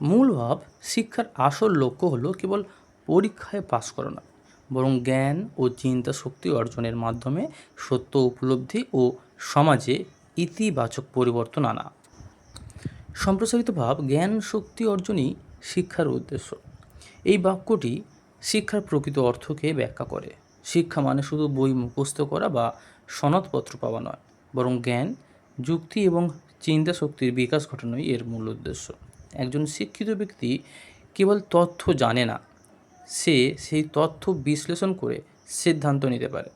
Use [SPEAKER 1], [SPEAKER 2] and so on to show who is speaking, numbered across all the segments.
[SPEAKER 1] মূল ভাব শিক্ষার আসল লক্ষ্য হলো কেবল পরীক্ষায় পাশ করা নয় বরং জ্ঞান ও চিন্তা শক্তি অর্জনের মাধ্যমে সত্য উপলব্ধি ও সমাজে ইতিবাচক পরিবর্তন আনা। সম্প্রসারিত ভাব জ্ঞান শক্তি অর্জনই শিক্ষার উদ্দেশ্য। এই বাক্যটি শিক্ষার প্রকৃত অর্থকে ব্যাখ্যা করে। শিক্ষা মানে শুধু বই মুখস্থ করা বা সনদপত্র পাওয়া নয়, বরং জ্ঞান, যুক্তি এবং চিন্তা শক্তির বিকাশ ঘটানোই এর মূল উদ্দেশ্য। একজন শিক্ষিত ব্যক্তি কেবল তথ্য জানে না, সে সেই তথ্য বিশ্লেষণ করে সিদ্ধান্ত নিতে পারে।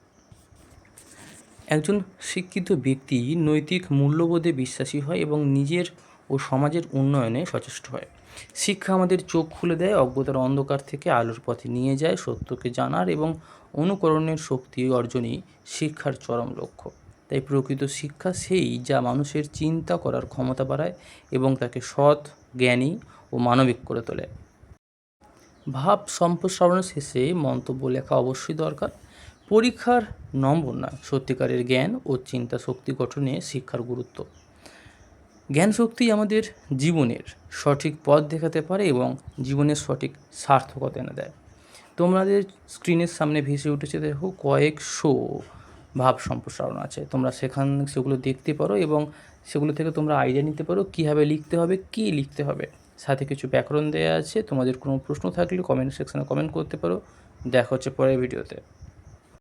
[SPEAKER 1] একজন শিক্ষিত ব্যক্তি নৈতিক মূল্যবোধে বিশ্বাসী হয় এবং নিজের ও সমাজের উন্নয়নে সচেষ্ট হয়। শিক্ষা আমাদের চোখ খুলে দেয়, অজ্ঞতার অন্ধকার থেকে আলোর পথে নিয়ে যায়, সত্যকে জানার এবং অনুকরণের শক্তি অর্জনই শিক্ষার চরম লক্ষ্য। তাই প্রকৃত শিক্ষা সেই যা মানুষের চিন্তা করার ক্ষমতা বাড়ায় এবং তাকে সৎ জ্ঞানী ও মানবিক করে তোলে। ভাব সম্প্রসারণের শেষে মন্তব্য লেখা অবশ্যই দরকার। পরীক্ষার নম্বর না, সত্যিকারের জ্ঞান ও চিন্তা শক্তি গঠনে শিক্ষার গুরুত্ব। জ্ঞান শক্তি আমাদের জীবনের সঠিক পথ দেখাতে পারে এবং জীবনের সঠিক সার্থকতা এনে দেয়। তোমাদের স্ক্রিনের সামনে ভেসে উঠেছে দেখো কয়েকশো ভাব সম্প্রসারণ আছে। তোমরা সেখান সেগুলো দেখতে পারো এবং সেগুলো থেকে তোমরা আইডিয়া নিতে পারো কীভাবে লিখতে হবে, কী লিখতে হবে। সাথে কিছু ব্যাকরণ দেওয়া আছে, তোমাদের কোনো প্রশ্ন থাকলে কমেন্ট সেকশানে কমেন্ট করতে পারো। দেখা হচ্ছে পরের ভিডিওতে।